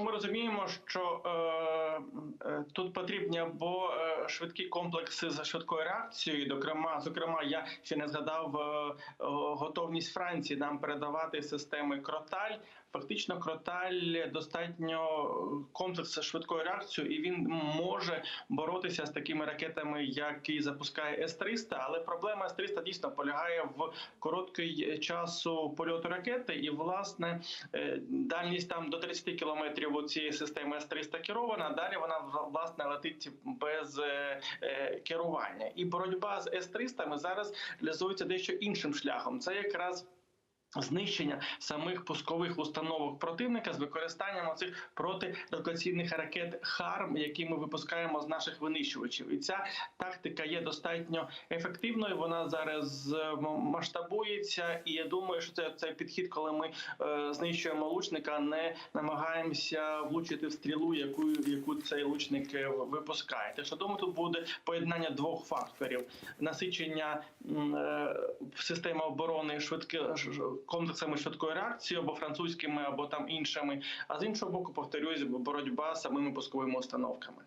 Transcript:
Ми розуміємо, що е, е, тут потрібні або е, швидкі комплекси з швидкою реакцією. Зокрема, зокрема, я ще не згадав е, е, готовність Франції нам передавати системи Кроталь. Фактично, Кроталь достатньо комплекс з швидкою реакцією, і він може боротися з такими ракетами, які запускає С-300. Але проблема С-300 дійсно полягає в короткий часу польоту ракети, і власне е, дальність там до 30 кілометрів у цієї системи С-300 керована. Далі вона власне летить без е, е, керування. І боротьба з С-300 зараз реалізується дещо іншим шляхом. Це якраз Знищення самих пускових установок противника з використанням цих протирадіолокаційних ракет ХАРМ, які ми випускаємо з наших винищувачів, і ця тактика є достатньо ефективною. Вона зараз е, масштабується, і я думаю, що це цей підхід, коли ми е, знищуємо лучника, не намагаємося влучити в стрілу, яку яку цей лучник е, випускає. Так що думаю, тут буде поєднання двох факторів: насичення е, системи оборони швидки ж- ж- комплексами швидкої реакції, або французькими, або там іншими. А з іншого боку, повторюсь, боротьба з самими пусковими установками.